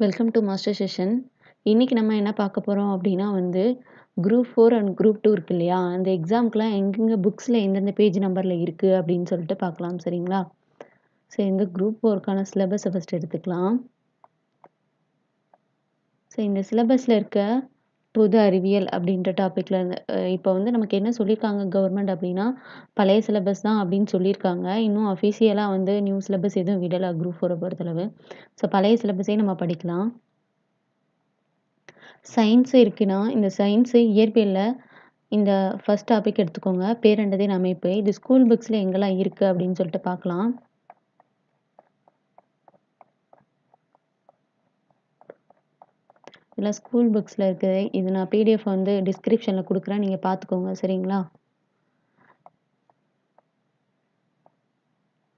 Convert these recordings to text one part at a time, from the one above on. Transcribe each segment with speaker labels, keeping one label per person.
Speaker 1: Welcome to master session. இன்றைக்கி நம்ம என்ன பார்க்க போகிறோம் அப்படின்னா வந்து, group four and group two இருக்கு இல்லையா? அந்த எக்ஸாம்க்குலாம் எங்கெங்கே புக்ஸில் எந்தெந்த பேஜ் நம்பரில் இருக்குது அப்படின்னு சொல்லிட்டு பார்க்கலாம். சரிங்களா? ஸோ இந்த குரூப் ஃபோருக்கான சிலபஸை ஃபஸ்ட் எடுத்துக்கலாம். ஸோ இந்த சிலபஸில் இருக்க பொது அறிவியல் அப்படின்ற டாப்பிக்கில் இப்போ வந்து நமக்கு என்ன சொல்லியிருக்காங்க கவர்மெண்ட் அப்படின்னா பழைய சிலபஸ் தான் அப்படின்னு சொல்லியிருக்காங்க. இன்னும் அஃபிஷியலாக வந்து நியூ சிலபஸ் எதுவும் விடலை குரூப் ஃபோரை பொறுத்தளவு. ஸோ பழைய சிலபஸே நம்ம படிக்கலாம். சயின்ஸ் இருக்குன்னா, இந்த சயின்ஸு இயற்பியலில் இந்த ஃபர்ஸ்ட் டாபிக் எடுத்துக்கோங்க. பேரண்டதின் அமைப்பு. இது ஸ்கூல் புக்ஸில் எங்கெல்லாம் இருக்குது அப்படின்னு சொல்லிட்டு பார்க்கலாம். இதெல்லாம் ஸ்கூல் புக்ஸில் இருக்குது. இது நான் பிடிஎஃப் வந்து டிஸ்கிரிப்ஷனில் கொடுக்குறேன் நீங்கள் பார்த்துக்கோங்க. சரிங்களா?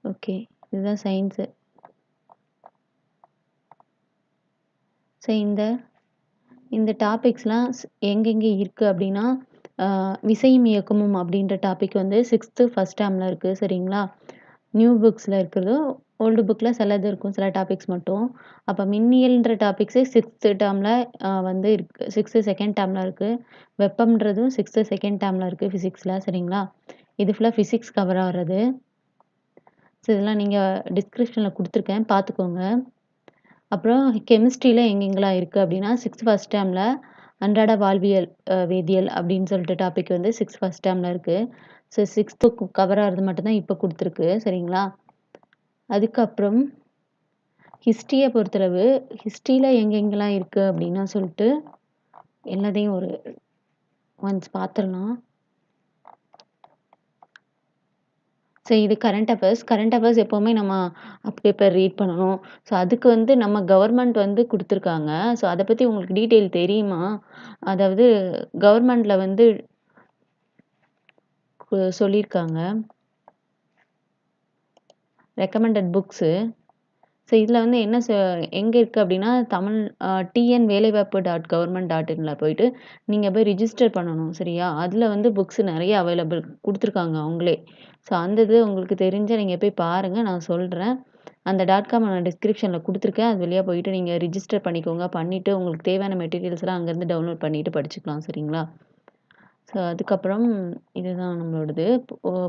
Speaker 1: ஓகே. இதுதான் சயின்ஸு. ஸோ இந்த இந்த டாபிக்ஸ்லாம் எங்கெங்கே இருக்குது அப்படின்னா விசையும் இயக்கமும் அப்படின்ற டாபிக் வந்து சிக்ஸ்த்து ஃபஸ்ட் டேமில் இருக்குது சரிங்களா? நியூ புக்ஸில் இருக்கிறதும் ஓல்டு புக்கில் சிலது இருக்கும். சில டாபிக்ஸ் மட்டும். அப்போ மின்னியல்ன்ற டாபிக்ஸே சிக்ஸ்த்து டேர்மில் வந்து இருக்கு. சிக்ஸ்த்து செகண்ட் டேர்மில் இருக்குது வெப்பம்ன்றதும் சிக்ஸ்த்து செகண்ட் டேர்மில் இருக்குது ஃபிசிக்ஸில் சரிங்களா? இது ஃபுல்லாக ஃபிசிக்ஸ் கவர் ஆகிறது ஸோ இதெல்லாம் நீங்கள் டிஸ்கிரிப்ஷனில் கொடுத்துருக்கேன் பார்த்துக்கோங்க. அப்புறம் கெமிஸ்ட்ரியில் எங்கெங்கலாம் இருக்கு அப்டின்னா, 6த் ஃபர்ஸ்ட் டேர்மில் அன்றாட வாழ்வியல் வேதியியல் அப்படின்னு சொல்லிட்டு டாபிக் வந்து 6த் ஃபர்ஸ்ட் டேர்மில் இருக்குது ஸோ சிக்ஸ்த்து கவர் ஆகிறது மட்டும் தான் கொடுத்துருக்கு சரிங்களா? அதுக்கப்புறம் ஹிஸ்ட்ரியை பொறுத்தளவு ஹிஸ்ட்ரியில் எங்கெங்கலாம் இருக்குது அப்படின்னா சொல்லிட்டு, எல்லாத்தையும் ஒரு ஒன்ஸ் பார்த்துடலாம் ஸோ இது கரண்ட் அஃபேர்ஸ். கரண்ட் அஃபேர்ஸ் எப்போவுமே நம்ம பேப்பர் ரீட் பண்ணணும். ஸோ அதுக்கு வந்து நம்ம கவர்மெண்ட் வந்து கொடுத்துருக்காங்க ஸோ அதை பற்றி உங்களுக்கு டீட்டெயில் தெரியுமா? அதாவது கவர்மெண்டில் வந்து சொல்லியிருக்காங்க. Recommended books. ஸோ இதில் வந்து என்ன சொ எங்கே இருக்குது அப்படின்னா தமிழ் டிஎன் வேலைவாய்ப்பு டாட் கவர்மெண்ட் டாட் இனில் போயிட்டு நீங்கள் போய் ரிஜிஸ்டர் பண்ணணும். சரியா? அதில் வந்து புக்ஸ் நிறைய அவைலபிள் கொடுத்துருக்காங்க அவங்களே. ஸோ அந்த இது உங்களுக்கு தெரிஞ்சால் நீங்கள் போய் பாருங்கள் நான் சொல்கிறேன் அந்த டாட் காம் நான் டிஸ்கிரிப்ஷனில் கொடுத்துருக்கேன் அது வழியாக போயிட்டு நீங்கள் ரிஜிஸ்டர் பண்ணிக்கோங்க. பண்ணிவிட்டு உங்களுக்கு தேவையான மெட்டீரியல்ஸ்லாம் அங்கேருந்து டவுன்லோட் பண்ணிவிட்டு படிச்சுக்கலாம். சரிங்களா? ஸோ அதுக்கப்புறம் இதுதான் நம்மளோடது.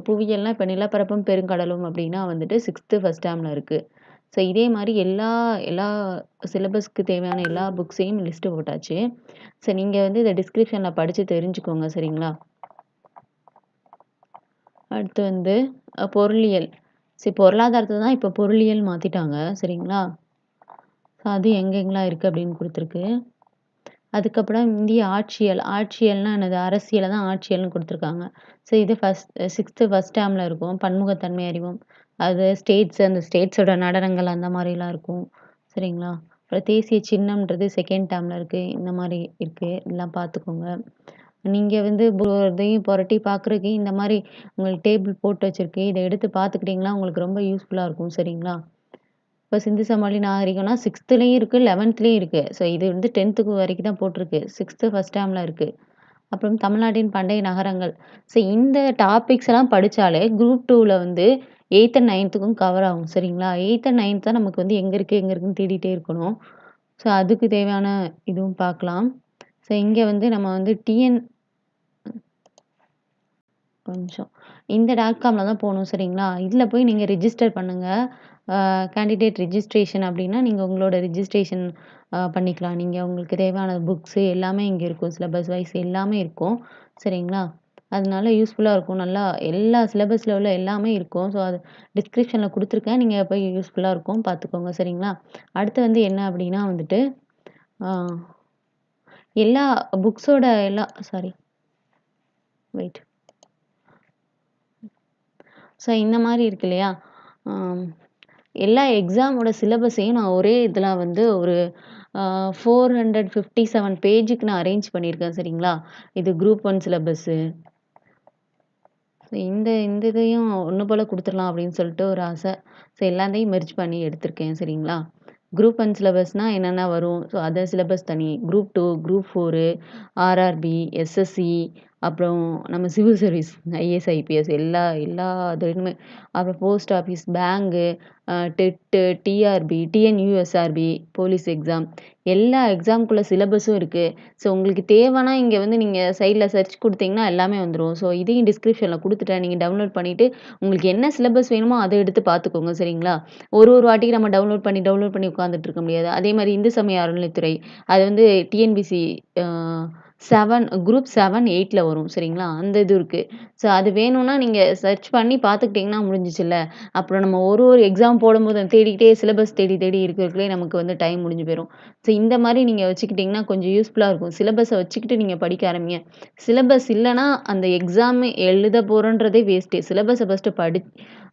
Speaker 1: பு இப்போ நிலப்பரப்பும் பெருங்கடலும் அப்படின்னா வந்துட்டு சிக்ஸ்த்து ஃபஸ்ட் டேமில் இருக்குது ஸோ இதே மாதிரி எல்லா எல்லா சிலபஸ்க்கு தேவையான எல்லா புக்ஸையும் லிஸ்ட்டு போட்டாச்சு. ஸோ நீங்கள் வந்து இதை டிஸ்கிரிப்ஷனில் படித்து தெரிஞ்சுக்கோங்க. சரிங்களா? அடுத்து வந்து பொருளியல். சரி பொருளாதாரத்தை தான் இப்போ பொருளியல் மாற்றிட்டாங்க சரிங்களா? ஸோ அது எங்கெங்கெல்லாம் இருக்குது அப்படின்னு கொடுத்துருக்கு அதுக்கப்புறம் இந்திய ஆட்சியல். ஆட்சியல்னால் என்னது? அரசியலை தான் ஆட்சியல்னு கொடுத்துருக்காங்க ஸோ இது ஃபஸ்ட் சிக்ஸ்த்து ஃபஸ்ட் டேமில் இருக்கும். பன்முகத்தன்மை அறிவோம். அது ஸ்டேட்ஸ் அந்த ஸ்டேட்ஸோட நடனங்கள் அந்த மாதிரிலாம் இருக்கும். சரிங்களா? அப்புறம் தேசிய சின்னம்ன்றது செகண்ட் டேமில் இருக்குது இந்த மாதிரி இருக்குது இதெல்லாம் பார்த்துக்கோங்க. நீங்கள் வந்து இதையும் புரட்டி பார்க்குறக்கு இந்த மாதிரி உங்களுக்கு டேபிள் போட்டு வச்சுருக்கு இதை எடுத்து பார்த்துக்கிட்டிங்கன்னா உங்களுக்கு ரொம்ப யூஸ்ஃபுல்லாக இருக்கும். சரிங்களா? இப்போ சிந்து சமவெளி நாகரிகம்னா 6த்லயும் இருக்கு, 11த்லயும் இருக்குது ஸோ இது வந்து 10த்துக்கு வரைக்கும் தான் போட்டிருக்கு. சிக்ஸ்த்து ஃபஸ்ட் டேமில் இருக்குது அப்புறம் தமிழ்நாட்டின் பண்டைய நகரங்கள். ஸோ இந்த டாபிக்ஸ்லாம் படித்தாலே குரூப் டூவில் வந்து எயித் அண்ட் நைன்த்துக்கும் கவர் ஆகும். சரிங்களா? எயித் அண்ட் நைன்த் தான் நமக்கு வந்து எங்கே இருக்குது எங்கே இருக்குன்னு தேடிட்டே இருக்கணும். ஸோ அதுக்கு தேவையான இதுவும் பார்க்கலாம். ஸோ இங்கே வந்து நம்ம வந்து டிஎன் கொஞ்சம் இந்த டாட் காம்ல தான் போகணும் சரிங்களா? இதில் போய் நீங்கள் ரிஜிஸ்டர் பண்ணுங்கள் கேண்டிடேட் ரிஜிஸ்ட்ரேஷன் அப்படின்னா நீங்கள் உங்களோட ரிஜிஸ்ட்ரேஷன் பண்ணிக்கலாம். நீங்கள் உங்களுக்கு தேவையான புக்ஸு எல்லாமே இங்கே இருக்கும். சிலபஸ் வைஸ் எல்லாமே இருக்கும். சரிங்களா? அதனால யூஸ்ஃபுல்லாக இருக்கும். நல்லா எல்லா சிலபஸில் உள்ள எல்லாமே இருக்கும். ஸோ அது டிஸ்கிரிப்ஷனில் கொடுத்துருக்கேன் நீங்கள் போய் யூஸ்ஃபுல்லாக இருக்கும். பார்த்துக்கோங்க. சரிங்களா? அடுத்து வந்து என்ன அப்படின்னா வந்துட்டு, எல்லா புக்ஸோட எல்லா சாரி. வெயிட். ஸோ இந்த மாதிரி இருக்கு இல்லையா? எல்லா எக்ஸாமோட சிலபஸையும் நான் ஒரே இதில் வந்து ஒரு ஃபோர் ஹண்ட்ரட் ஃபிஃப்டி செவன் பேஜுக்கு நான் அரேஞ்ச் பண்ணியிருக்கேன். சரிங்களா? இது குரூப் 1 சிலபஸ்ஸு இந்த இந்த இதையும் ஒன்று போல் கொடுத்துடலாம் அப்படின்னு சொல்லிட்டு ஒரு ஆசை. ஸோ எல்லாத்தையும் மெர்ஜ் பண்ணி எடுத்திருக்கேன். சரிங்களா? குரூப் ஒன் சிலபஸ்னால் என்னென்ன வரும்? ஸோ அதர் சிலபஸ் தனி. Group two group four RRB, SSC அப்புறம் நம்ம சிவில் சர்வீஸ் ஐஏஎஸ், ஐபிஎஸ் எல்லா எல்லா இதுலேயுமே. அப்புறம் post office, bank TET TRB TNUSRB police exam. எல்லா எக்ஸாம்க்குள்ளே சிலபஸும் இருக்குது ஸோ உங்களுக்கு தேவைன்னா இங்கே வந்து நீங்கள் சைடில் சர்ச் கொடுத்தீங்கன்னா எல்லாமே வந்துடும் ஸோ இதையும் டிஸ்கிரிப்ஷனில் கொடுத்துட்டேன் நீங்கள் டவுன்லோட் பண்ணிவிட்டு உங்களுக்கு என்ன சிலபஸ் வேணுமோ அதை எடுத்து பார்த்துக்கோங்க சரிங்களா? ஒரு ஒரு வாட்டிக்கு நம்ம டவுன்லோட் பண்ணி டவுன்லோட் பண்ணி உட்காந்துட்டு இருக்க முடியாது. அதே மாதிரி இந்து சமய அறநிலைத்துறை அது வந்து டிஎன்பிசி செவன் குரூப் செவன் எயிட்டில் வரும் சரிங்களா? அந்த இது இருக்குது ஸோ அது வேணும்னா நீங்கள் சர்ச் பண்ணி பார்த்துக்கிட்டிங்கன்னா முடிஞ்சிச்சுல்ல. அப்புறம் நம்ம ஒரு ஒரு எக்ஸாம் போடும்போது தேடிக்கிட்டே சிலபஸ் தேடி தேடி இருக்கிறதுக்குள்ளே நமக்கு வந்து டைம் முடிஞ்சு போயிடும் ஸோ இந்த மாதிரி நீங்கள் வச்சுக்கிட்டிங்கன்னா கொஞ்சம் யூஸ்ஃபுல்லாக இருக்கும். சிலபஸை வச்சுக்கிட்டு நீங்கள் படிக்க ஆரம்பிங்க. சிலபஸ் இல்லைன்னா அந்த எக்ஸாம் எழுத போகிறோன்றதே வேஸ்ட்டு சிலபஸை ஃபஸ்ட்டு படி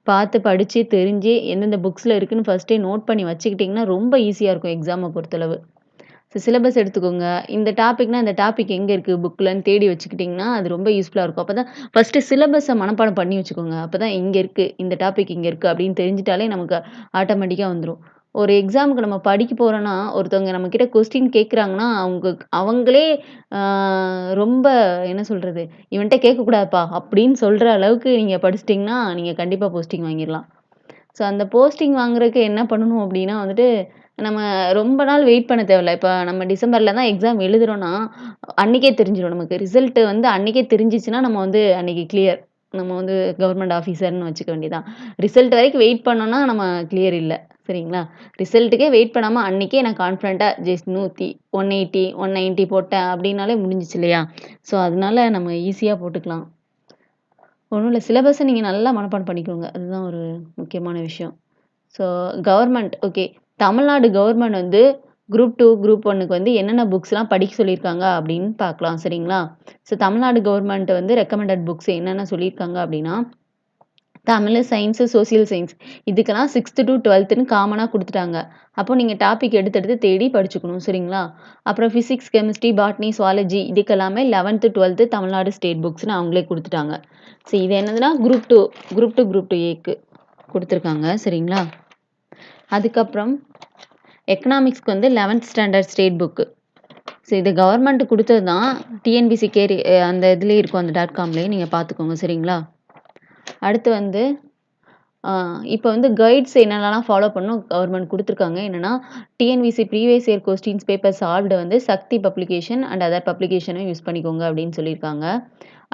Speaker 1: பார்த்து படித்து தெரிஞ்சு எந்தெந்த புக்ஸில் இருக்குதுன்னு ஃபஸ்ட்டே நோட் பண்ணி வச்சுக்கிட்டிங்கன்னா ரொம்ப ஈஸியாக இருக்கும் எக்ஸாமை பொறுத்தளவு. இப்போ சிலபஸ் எடுத்துக்கோங்க. இந்த டாபிக்னா இந்த டாபிக் எங்கே இருக்குது புக்கில்னு தேடி வச்சுக்கிட்டிங்கன்னா அது ரொம்ப யூஸ்ஃபுல்லாக இருக்கும். அப்போ தான் ஃபஸ்ட்டு சிலபஸை மனப்பாடம் பண்ணி வச்சுக்கோங்க. அப்போ தான் இங்கே இருக்குது இந்த டாபிக் இங்கே இருக்குது அப்படின்னு தெரிஞ்சிட்டாலே நமக்கு ஆட்டோமேட்டிக்காக வந்துடும் ஒரு எக்ஸாமுக்கு நம்ம படிக்க போகிறோன்னா ஒருத்தவங்க நம்மக்கிட்ட கொஸ்டின் கேட்குறாங்கன்னா அவங்க அவங்களே ரொம்ப என்ன சொல்கிறது இவன்கிட்ட கேட்கக்கூடாதுப்பா அப்படின்னு சொல்கிற அளவுக்கு நீங்கள் படிச்சிட்டிங்கன்னா நீங்கள் கண்டிப்பாக போஸ்டிங் வாங்கிடலாம். ஸோ அந்த போஸ்டிங் வாங்குறதுக்கு என்ன பண்ணணும் அப்படின்னா வந்துட்டு நம்ம ரொம்ப நாள் வெயிட் பண்ண தேவையில்ல. இப்போ நம்ம டிசம்பரில் தான் எக்ஸாம் எழுதுறோன்னா அன்றைக்கே தெரிஞ்சிடும் நமக்கு. ரிசல்ட்டு வந்து அன்றைக்கே தெரிஞ்சிச்சுன்னா நம்ம வந்து அன்றைக்கி கிளியர் நம்ம வந்து கவர்மெண்ட் ஆஃபீஸர்னு வச்சுக்க வேண்டியதான் ரிசல்ட் வரைக்கும் வெயிட் பண்ணோன்னா நம்ம கிளியர் இல்லை. சரிங்களா? ரிசல்ட்டுக்கே வெயிட் பண்ணாமல் அன்றைக்கே நான் கான்ஃபிடண்ட்டாக ஜஸ்ட் நூற்றி ஒன் எயிட்டி ஒன் நைன்ட்டி போட்டேன் அப்படின்னாலே முடிஞ்சிச்சு இல்லையா? ஸோ அதனால நம்ம ஈஸியாக போட்டுக்கலாம். ஒன்றும் இல்லை. சிலபஸை நீங்கள் நல்லா மனப்பாடம் பண்ணிக்கோங்க. அதுதான் ஒரு முக்கியமான விஷயம். So government okay Tamil Nadu government வந்து குரூப் டூ குரூப் ஒன்னுக்கு வந்து என்னென்ன புக்ஸ்லாம் படிக்க சொல்லியிருக்காங்க அப்படின்னு பார்க்கலாம் சரிங்களா? ஸோ தமிழ்நாடு கவர்மெண்ட் வந்து ரெக்கமெண்டட் புக்ஸ் என்னென்ன சொல்லியிருக்காங்க அப்படின்னா தமிழ் சயின்ஸு சோசியல் சயின்ஸ் இதுக்கெல்லாம் சிக்ஸ்த்து டு டுவெல்த்துன்னு காமனாக கொடுத்துட்டாங்க. அப்போ நீங்கள் டாபிக் எடுத்து எடுத்து தேடி படிச்சுக்கணும் சரிங்களா? அப்புறம் ஃபிசிக்ஸ் கெமிஸ்ட்ரி பாட்னி சுவாலஜி இதுக்கெல்லாமே லெவன்த்து டுவெல்த்து தமிழ்நாடு ஸ்டேட் புக்ஸ்னு அவங்களே கொடுத்துட்டாங்க. ஸோ இது என்னதுன்னா group two group two group two ஏக்கு கொடுத்துருக்காங்க சரிங்களா? அதுக்கப்புறம் எக்கனாமிக்ஸ்க்கு வந்து eleventh standard state book so இது கவர்மெண்ட் கொடுத்தது தான் டிஎன்பிசி கேரி அந்த இதுலேயே இருக்கும் அந்த டாட் காம்லேயே நீங்கள் பார்த்துக்கோங்க சரிங்களா? அடுத்து வந்து இப்போ வந்து கைட்ஸ் என்னென்னலாம் ஃபாலோ பண்ணணும் கவர்மெண்ட் கொடுத்துருக்காங்க. என்னென்னா TNPSC previous year questions paper solved வந்து சக்தி பப்ளிகேஷன் அண்ட் அதர் பப்ளிகேஷனும் யூஸ் பண்ணிக்கோங்க அப்படின்னு சொல்லியிருக்காங்க.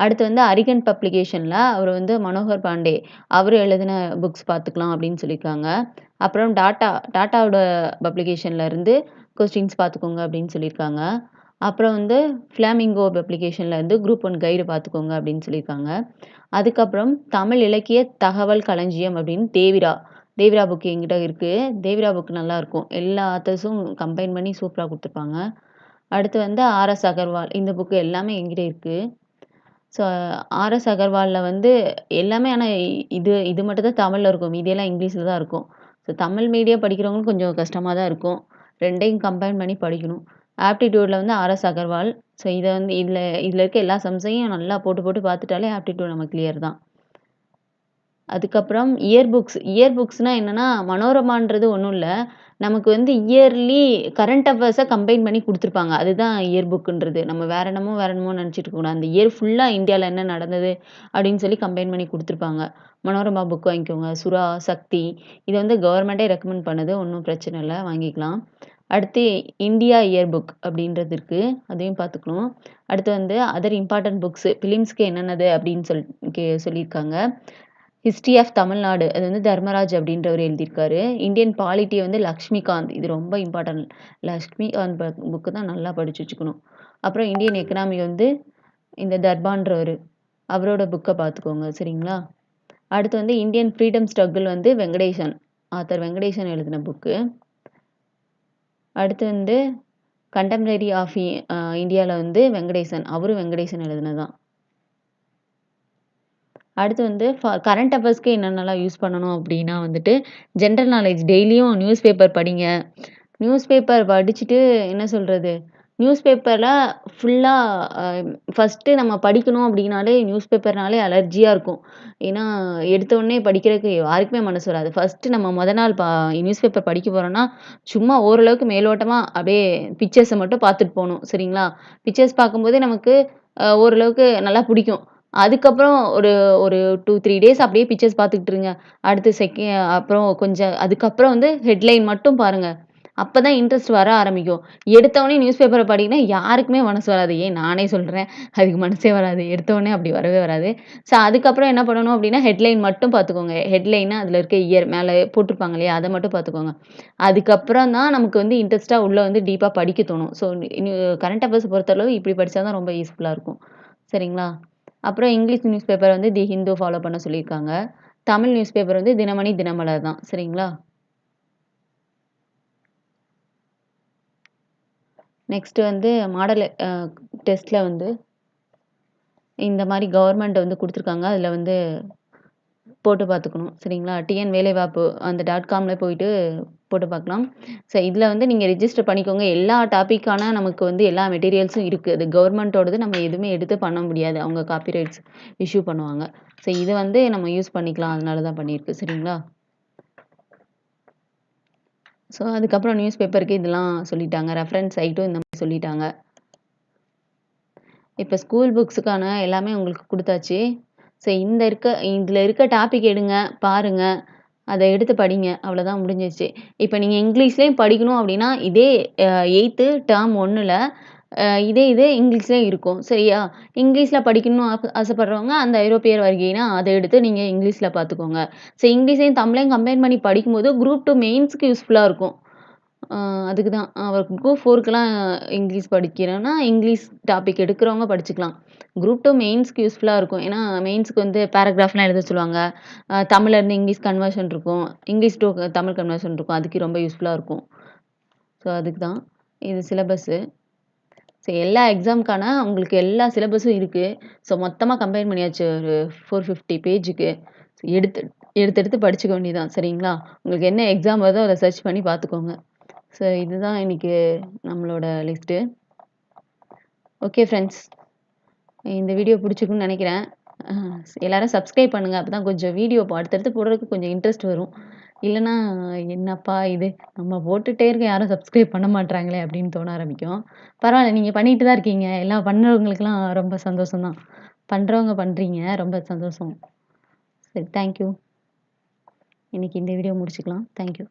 Speaker 1: அடுத்து வந்து அரிகன் பப்ளிகேஷனில் அவர் வந்து மனோகர் பாண்டே அவர் எழுதின புக்ஸ் பார்த்துக்கலாம் அப்படின்னு சொல்லியிருக்காங்க அப்புறம் டாட்டா டாட்டாவோட பப்ளிகேஷனில் இருந்து கொஸ்டின்ஸ் பார்த்துக்கோங்க அப்படின்னு சொல்லியிருக்காங்க அப்புறம் வந்து ஃப்ளாமிங்கோ பப்ளிகேஷனில் இருந்து குரூப் ஒன் கைடு பார்த்துக்கோங்க அப்படின்னு சொல்லியிருக்காங்க அதுக்கப்புறம் தமிழ் இலக்கிய தகவல் களஞ்சியம் அப்படின்னு தேவிரா தேவிரா புக் எங்கிட்ட இருக்குது தேவிரா புக் நல்லாயிருக்கும் எல்லா ஆத்தர்ஸும் கம்பைன் பண்ணி சூப்பராக கொடுத்துருப்பாங்க. அடுத்து வந்து ஆர்எஸ் அகர்வால் இந்த புக்கு எல்லாமே எங்கிட்ட இருக்குது ஸோ ஆர்எஸ் அகர்வாலில் வந்து எல்லாமே ஆனால் இது இது மட்டும் தான் தமிழில் இருக்கும். மீதியெல்லாம் இங்கிலீஷில் தான் இருக்கும். ஸோ தமிழ் மீடியம் படிக்கிறவங்களுக்கு கொஞ்சம் கஷ்டமாக தான் இருக்கும். ரெண்டையும் கம்பைன் பண்ணி படிக்கணும். ஆப்டிடியூடில் வந்து ஆர்எஸ் அகர்வால் ஸோ இதை வந்து இதில் இதில் இருக்க எல்லா சம்ஸையும் நல்லா போட்டு போட்டு பார்த்துட்டாலே ஆப்டிடியூட் நம்ம கிளியர் தான். அதுக்கப்புறம் இயர் புக்ஸ் இயர் புக்ஸ்னால் என்னென்னா மனோரமான்றது ஒன்றும் இல்லை. நமக்கு வந்து இயர்லி கரண்ட் அஃபேர்ஸை கம்பைன் பண்ணி கொடுத்துருப்பாங்க. அதுதான் இயர் புக்குன்றது நம்ம வேற என்னமோ வேற என்னமோ நினச்சிட்டு இருக்கக்கூடாது அந்த இயர் ஃபுல்லாக இந்தியாவில் என்ன நடந்தது அப்படின்னு சொல்லி கம்பைன் பண்ணி கொடுத்துருப்பாங்க. மனோரமா புக் வாங்கிக்கோங்க. சுறா சக்தி இதை வந்து கவர்மெண்ட்டே ரெக்கமெண்ட் பண்ணுது. ஒன்றும் பிரச்சனை இல்லை. வாங்கிக்கலாம். அடுத்து இந்தியா இயர் புக் அப்படின்றது இருக்குது அதையும் பார்த்துக்கணும். அடுத்து வந்து அதர் இம்பார்ட்டன்ட் புக்ஸு ஃபிலிம்ஸ்க்கு என்னென்னது அப்படின்னு சொல் கே சொல்லியிருக்காங்க. ஹிஸ்ட்ரி ஆஃப் தமிழ்நாடு அது வந்து தர்மராஜ் அப்படின்றவர் எழுதியிருக்காரு. இந்தியன் பாலிட்டி வந்து லக்ஷ்மிகாந்த் இது ரொம்ப இம்பார்ட்டன்ட் லக்ஷ்மிகாந்த் புக்கு தான் நல்லா படித்து வச்சுக்கணும். அப்புறம் இந்தியன் எக்கனாமி வந்து இந்த தர்பான்றவர். அவரோட புக்கை பார்த்துக்கோங்க சரிங்களா? அடுத்து வந்து இந்தியன் ஃப்ரீடம் ஸ்ட்ரகிள் வந்து வெங்கடேசன் ஆத்தர் வெங்கடேசன் எழுதின புக்கு அடுத்து வந்து கண்டெம்பரரி ஆஃப் இந்தியாவில் வந்து வெங்கடேசன் அவரும் வெங்கடேசன் எழுதினதான். அடுத்து வந்து கரண்ட் அஃபேர்ஸ்க்கு என்னென்னலாம் யூஸ் பண்ணணும் அப்படின்னா வந்துட்டு ஜென்ரல் நாலேஜ் டெய்லியும் நியூஸ் பேப்பர் படிங்க. நியூஸ் பேப்பர் படிச்சுட்டு என்ன சொல்கிறது நியூஸ் பேப்பரில் ஃபுல்லாக ஃபஸ்ட்டு நம்ம படிக்கணும் அப்படின்னாலே நியூஸ் பேப்பர்னாலே அலர்ஜியாக இருக்கும். ஏன்னா எடுத்தோடனே படிக்கிறதுக்கு யாருக்குமே மனசு வராது. ஃபஸ்ட்டு நம்ம முத நாள் பா நியூஸ் பேப்பர் படிக்க போகிறோன்னா சும்மா ஓரளவுக்கு மேலோட்டமாக அப்படியே பிக்சர்ஸை மட்டும் பார்த்துட்டு போகணும். சரிங்களா? பிக்சர்ஸ் பார்க்கும்போதே நமக்கு ஓரளவுக்கு நல்லா பிடிக்கும். அதுக்கப்புறம் ஒரு ஒரு 2, 3 டேஸ் அப்படியே பிக்சர்ஸ் பார்த்துக்கிட்டு இருங்க. அடுத்து செகே அப்புறம் கொஞ்சம் அதுக்கப்புறம் வந்து ஹெட்லைன் மட்டும் பாருங்கள் அப்போ தான் இன்ட்ரெஸ்ட் வர ஆரம்பிக்கும். எடுத்தவொடனே நியூஸ் பேப்பரை படிங்கன்னா யாருக்குமே மனசு வராது. ஏன் நானே சொல்கிறேன் அதுக்கு மனசே வராது. எடுத்தவொடனே அப்படி வரவே வராது. ஸோ அதுக்கப்புறம் என்ன பண்ணணும் அப்படின்னா, ஹெட்லைன் மட்டும் பார்த்துக்கோங்க. ஹெட்லைன்னா அதில் இருக்க இயர் மேலே போட்டிருப்பாங்க இல்லையா? அதை மட்டும் பார்த்துக்கோங்க. அதுக்கப்புறம் தான் நமக்கு வந்து இன்ட்ரெஸ்ட்டாக உள்ளே வந்து டீப்பாக படிக்க தோணும். ஸோ நியூ கரண்ட் அஃபேர்ஸ் பொறுத்தளவு இப்படி படிச்சா தான் ரொம்ப யூஸ்ஃபுல்லாக இருக்கும். சரிங்களா? அப்புறம் இங்கிலீஷ் நியூஸ் பேப்பர் வந்து தி ஹிந்து ஃபாலோ பண்ண சொல்லியிருக்காங்க. தமிழ் நியூஸ் பேப்பர் வந்து தினமணி, தினமலர் தான். சரிங்களா? நெக்ஸ்ட்டு வந்து மாடல் டெஸ்ட்டில் வந்து இந்த மாதிரி கவர்மெண்ட் வந்து கொடுத்துருக்காங்க அதில் வந்து போட்டு பார்த்துக்கணும். சரிங்களா? டிஎன் வேலைவாய்ப்பு அந்த டாட் காம்ல போயிட்டு போட்டு பார்க்கலாம். ஸோ இதில் வந்து நீங்கள் ரிஜிஸ்டர் பண்ணிக்கோங்க. எல்லா டாப்பிக்கான நமக்கு வந்து எல்லா மெட்டீரியல்ஸும் இருக்குது அது கவர்மெண்ட்டோடது நம்ம எதுவுமே எடுத்து பண்ண முடியாது. அவங்க காப்பிரைட்ஸ் இஷ்யூ பண்ணுவாங்க. ஸோ இது வந்து நம்ம யூஸ் பண்ணிக்கலாம். அதனால தான் பண்ணியிருக்கு. சரிங்களா? ஸோ அதுக்கப்புறம் நியூஸ் பேப்பருக்கு இதெல்லாம் சொல்லிட்டாங்க. ரெஃபரன்ஸ் சைட்டும் இந்த மாதிரி சொல்லிட்டாங்க. இப்போ ஸ்கூல் புக்ஸுக்கான எல்லாமே உங்களுக்கு கொடுத்தாச்சு ஸோ இந்த இருக்க இதில் இருக்க டாபிக் எடுங்க, பாருங்க. அதை எடுத்து படிங்க. அவ்வளோதான் முடிஞ்சிடுச்சு இப்போ நீங்கள் இங்கிலீஷ்லேயும் படிக்கணும் அப்படின்னா, இதே எயித்து டேர்ம் ஒன்றில் இதே இது இங்கிலீஷ்லயும் இருக்கும். சரியா? இங்கிலீஷில் படிக்கணும்னு ஆசை ஆசைப்படுறவங்க அந்த ஐரோப்பியர் வருகைனா அதை எடுத்து நீங்கள் இங்கிலீஷில் பார்த்துக்கோங்க. ஸோ இங்கிலீஷையும் தமிழையும் கம்பேர் பண்ணி படிக்கும்போது குரூப் டூ மெயின்ஸ்க்கு யூஸ்ஃபுல்லாக இருக்கும். அதுக்கு தான். அவருக்கு குரூப் 4க்குலாம் இங்கிலீஷ் படிக்கிறேன்னா, இங்கிலீஷ் டாபிக் எடுக்கிறவங்க படிச்சுக்கலாம். குரூப் டூ மெயின்ஸ்க்கு யூஸ்ஃபுல்லாக இருக்கும். ஏன்னா மெயின்ஸ்க்கு வந்து பேராகிராஃப்லாம் எழுத சொல்லுவாங்க. தமிழ்லேருந்து இங்கிலீஷ் கன்வர்ஷன் இருக்கும். இங்கிலீஷ் டூ தமிழ் கன்வர்ஷன் இருக்கும். அதுக்கு ரொம்ப யூஸ்ஃபுல்லாக இருக்கும். ஸோ அதுக்கு தான். இது சிலபஸ்ஸு ஸோ எல்லா எக்ஸாமுக்கான உங்களுக்கு எல்லா சிலபஸும் இருக்குது ஸோ மொத்தமாக கம்பைன் பண்ணியாச்சு. ஒரு 450 பேஜுக்கு. எடுத்து எடுத்து எடுத்து படிச்சுக்க வேண்டியது தான். சரிங்களா? உங்களுக்கு என்ன எக்ஸாம் வருதோ அதை சர்ச் பண்ணி பார்த்துக்கோங்க. ஸோ இதுதான் இன்னைக்கு நம்மளோட லிஸ்ட்டு. Okay friends. இந்த வீடியோ பிடிச்சிருக்கும்னு நினைக்கிறேன் எல்லாரும் சப்ஸ்கிரைப் பண்ணுங்க. அப்பதான் கொஞ்சம் வீடியோ அடுத்தடுத்து போடுறதுக்கு கொஞ்சம் இன்ட்ரெஸ்ட் வரும். இல்லைன்னா என்னப்பா இது நம்ம போட்டுகிட்டே இருக்கோம் யாரும் சப்ஸ்கிரைப் பண்ண மாட்றாங்களே அப்படின்னு தோண ஆரம்பிக்கும். பரவாயில்ல நீங்கள் பண்ணிட்டு தான் இருக்கீங்க. எல்லாம் பண்ணுறவங்களுக்குலாம் ரொம்ப சந்தோஷம் தான். பண்ணுறவங்க பண்ணுறீங்க ரொம்ப சந்தோஷம். சரி தேங்க் யூ. இன்னைக்கு இந்த வீடியோ முடிச்சுக்கலாம். Thank you.